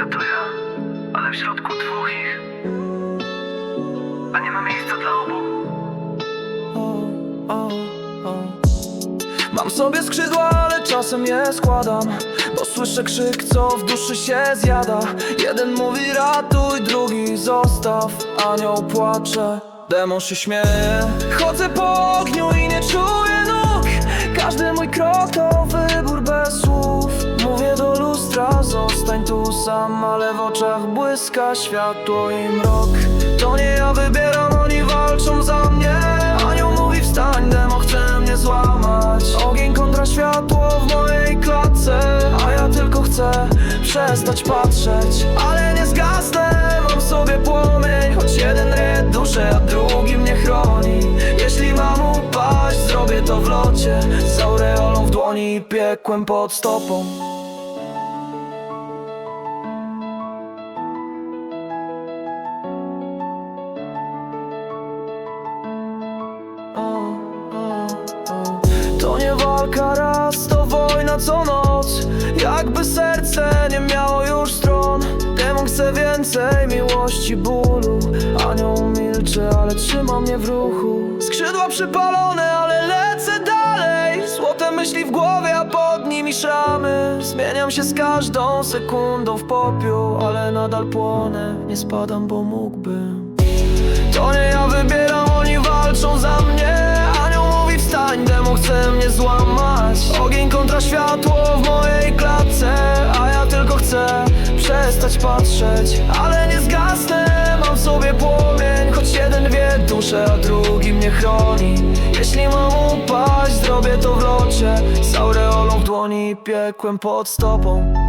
Ja to ja, ale w środku dwóch ich. A nie ma miejsca dla obu. Mam sobie skrzydła, ale czasem je składam Bo słyszę krzyk, co w duszy się zjada. Jeden mówi ratuj, drugi zostaw. Anioł płacze, demon się śmieje. Chodzę po ogniu i nie czuję nóg. Każdy mój krok to sam Ale w oczach błyska światło i mrok. To nie ja wybieram, oni walczą za mnie. Anioł mówi wstań, demo chce mnie złamać. Ogień kontra światło w mojej klatce. A ja tylko chcę przestać patrzeć. Ale nie zgasnę, mam w sobie płomień. Choć jeden ryt duszę, a drugi mnie chroni. Jeśli mam upaść, zrobię to w locie. Z aureolą w dłoni i piekłem pod stopą walka raz, to wojna co noc. Jakby serce nie miało już stron. Demon chce więcej miłości, bólu. Anioł milczy, ale trzyma mnie w ruchu. Skrzydła przypalone, ale lecę dalej. Złote myśli w głowie, a pod nimi szramy Zmieniam się z każdą sekundą w popiół Ale nadal płonę, nie spadam, bo mógłbym chce mnie złamać. Ogień kontra światło w mojej klatce A ja tylko chcę przestać patrzeć. Ale nie zgasnę, mam w sobie płomień Choć jeden wie duszę, a drugi mnie chroni. Jeśli mam upaść, zrobię to w locie. Z aureolą w dłoni piekłem pod stopą